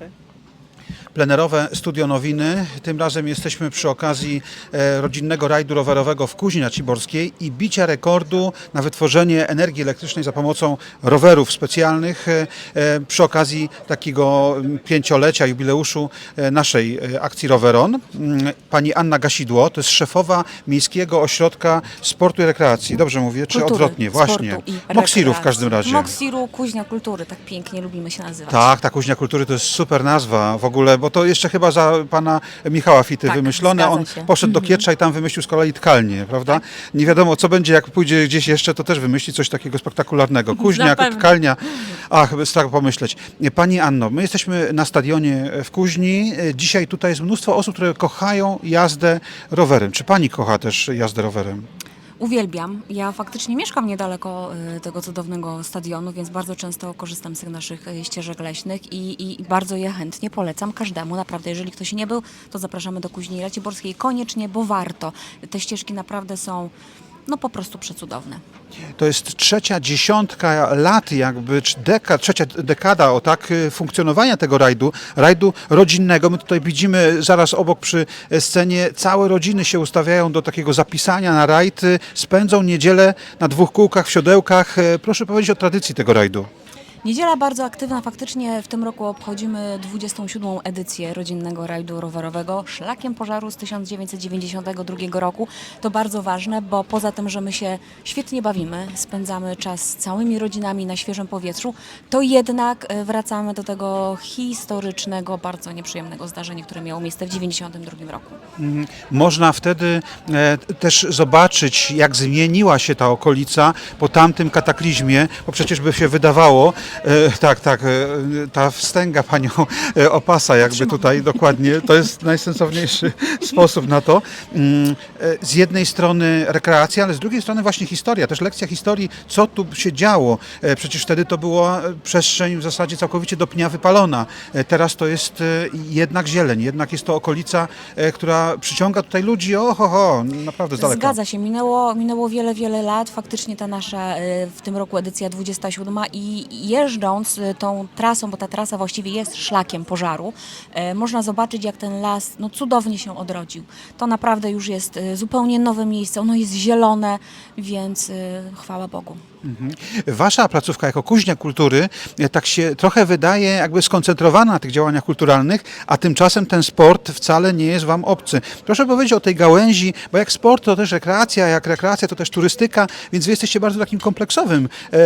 Okay. Plenerowe Studio Nowiny. Tym razem jesteśmy przy okazji e, rodzinnego rajdu rowerowego w Kuźni Naciborskiej i bicia rekordu na wytworzenie energii elektrycznej za pomocą rowerów specjalnych e, e, przy okazji takiego pięciolecia, jubileuszu naszej akcji Roweron. Mm, Pani Anna Gasidło, to jest szefowa Miejskiego Ośrodka Sportu i Rekreacji. Dobrze mówię, czy Kultury, odwrotnie? Właśnie. Moksiru w każdym razie. Moksiru, Kuźnia Kultury, tak pięknie lubimy się nazywać. Tak, ta Kuźnia Kultury to jest super nazwa w ogóle, bo to jeszcze chyba za pana Michała Fity Tak, wymyślone. On się. poszedł do Kietrza i tam wymyślił z kolei tkalnię, prawda? Nie wiadomo, co będzie, jak pójdzie gdzieś jeszcze, to też wymyśli coś takiego spektakularnego. Kuźnia, tkalnia. Ach, strach pomyśleć. Pani Anno, my jesteśmy na stadionie w Kuźni. Dzisiaj tutaj jest mnóstwo osób, które kochają jazdę rowerem. Czy pani kocha też jazdę rowerem? Uwielbiam. Ja faktycznie mieszkam niedaleko y, tego cudownego stadionu, więc bardzo często korzystam z tych naszych y, ścieżek leśnych i, i bardzo je chętnie polecam każdemu. Naprawdę, jeżeli ktoś nie był, to zapraszamy do Kuźni Raciborskiej koniecznie, bo warto. Te ścieżki naprawdę są no po prostu przecudowne. To jest trzecia dziesiątka lat, jakby, deka, trzecia dekada o tak y, funkcjonowania tego rajdu, rajdu rodzinnego. My tutaj widzimy zaraz obok przy scenie, całe rodziny się ustawiają do takiego zapisania na rajd, y, spędzą niedzielę na dwóch kółkach, w siodełkach. Y, Proszę powiedzieć o tradycji tego rajdu. Niedziela bardzo aktywna. Faktycznie w tym roku obchodzimy 27. edycję rodzinnego rajdu rowerowego szlakiem pożaru z 1992 roku. To bardzo ważne, bo poza tym, że my się świetnie bawimy, spędzamy czas z całymi rodzinami na świeżym powietrzu, to jednak e, wracamy do tego historycznego, bardzo nieprzyjemnego zdarzenia, które miało miejsce w 1992 roku. Mhm. Można wtedy e, też zobaczyć, jak zmieniła się ta okolica po tamtym kataklizmie, bo przecież by się wydawało, tak, tak, e, ta wstęga panią e, opasa jakby tutaj dokładnie, to jest najsensowniejszy sposób na to. Mm, e, Z jednej strony rekreacja, ale z drugiej strony właśnie historia, też lekcja historii, co tu się działo. E, Przecież wtedy to była e, przestrzeń w zasadzie całkowicie do pnia wypalona. E, Teraz to jest e, jednak zieleń, jednak jest to okolica, e, która przyciąga tutaj ludzi, oho, ho, naprawdę z daleka. Zgadza się, minęło, minęło wiele, wiele lat. Faktycznie ta nasza e, w tym roku edycja 27 i jeżdżąc e, tą trasą, bo ta trasa właściwie jest szlakiem pożaru, e, można zobaczyć jak ten las no, cudownie się odrodził. To naprawdę już jest e, zupełnie nowe miejsce, ono jest zielone, więc chwała Bogu. Mhm. Wasza placówka jako kuźnia kultury tak się trochę wydaje jakby skoncentrowana na tych działaniach kulturalnych, a tymczasem ten sport wcale nie jest Wam obcy. Proszę powiedzieć o tej gałęzi, bo jak sport to też rekreacja, jak rekreacja to też turystyka, więc Wy jesteście bardzo takim kompleksowym, e,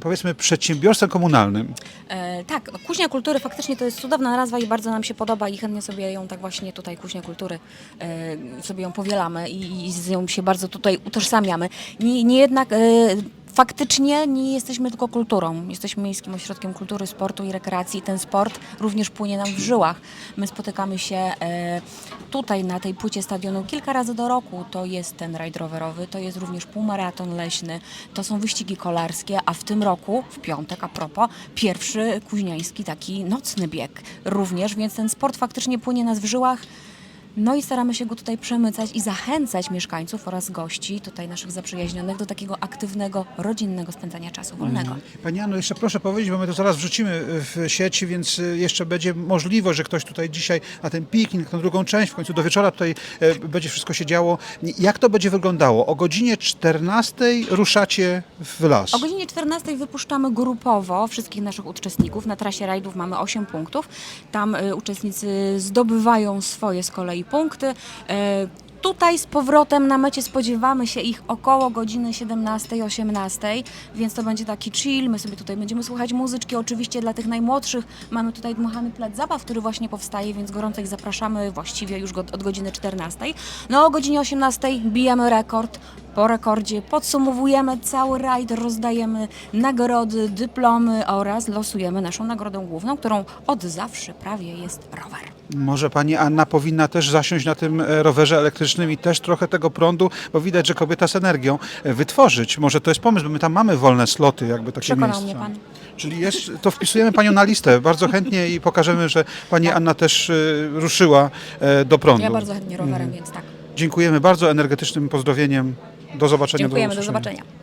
powiedzmy, przedsiębiorstwem komunalnym. E, tak, Kuźnia Kultury faktycznie to jest cudowna nazwa i bardzo nam się podoba i chętnie sobie ją tak właśnie tutaj, Kuźnia Kultury, e, sobie ją powielamy i, i z nią się bardzo tutaj utożsamiamy. Nie, nie jednak... E, Faktycznie nie jesteśmy tylko kulturą. Jesteśmy Miejskim Ośrodkiem Kultury, Sportu i Rekreacji i ten sport również płynie nam w żyłach. My spotykamy się e, tutaj na tej płycie stadionu kilka razy do roku. To jest ten rajd rowerowy, to jest również półmaraton leśny, to są wyścigi kolarskie, a w tym roku, w piątek a propos, pierwszy kuźniański taki nocny bieg również, więc ten sport faktycznie płynie nas w żyłach. No i staramy się go tutaj przemycać i zachęcać mieszkańców oraz gości, tutaj naszych zaprzyjaźnionych, do takiego aktywnego, rodzinnego spędzania czasu wolnego. Pani Jano, jeszcze proszę powiedzieć, bo my to zaraz wrzucimy w sieci, więc y, jeszcze będzie możliwość, że ktoś tutaj dzisiaj na ten piknik, na drugą część, w końcu do wieczora tutaj e, będzie wszystko się działo. Jak to będzie wyglądało? O godzinie 14 ruszacie w las. O godzinie 14 wypuszczamy grupowo wszystkich naszych uczestników. Na trasie rajdów mamy 8 punktów. Tam y, uczestnicy zdobywają swoje z kolei punkty. Y, Tutaj z powrotem na mecie spodziewamy się ich około godziny 17-18, więc to będzie taki chill. My sobie tutaj będziemy słuchać muzyczki. Oczywiście dla tych najmłodszych mamy tutaj dmuchany plac zabaw, który właśnie powstaje, więc gorąco ich zapraszamy właściwie już od godziny 14. No o godzinie 18 bijemy rekord. Po rekordzie podsumowujemy cały rajd, rozdajemy nagrody, dyplomy oraz losujemy naszą nagrodę główną, którą od zawsze prawie jest rower. Może pani Anna powinna też zasiąść na tym e, rowerze elektrycznym i też trochę tego prądu, bo widać, że kobieta z energią e, wytworzyć. Może to jest pomysł, bo my tam mamy wolne sloty, jakby takie Przekonał miejsca. mnie pan. Czyli jest, to wpisujemy panią na listę bardzo chętnie i pokażemy, że pani Anna też e, ruszyła e, do prądu. Ja bardzo chętnie rowerem, więc tak. Dziękujemy bardzo energetycznym pozdrowieniem. Do zobaczenia. Dziękujemy, do usłyszenia. zobaczenia.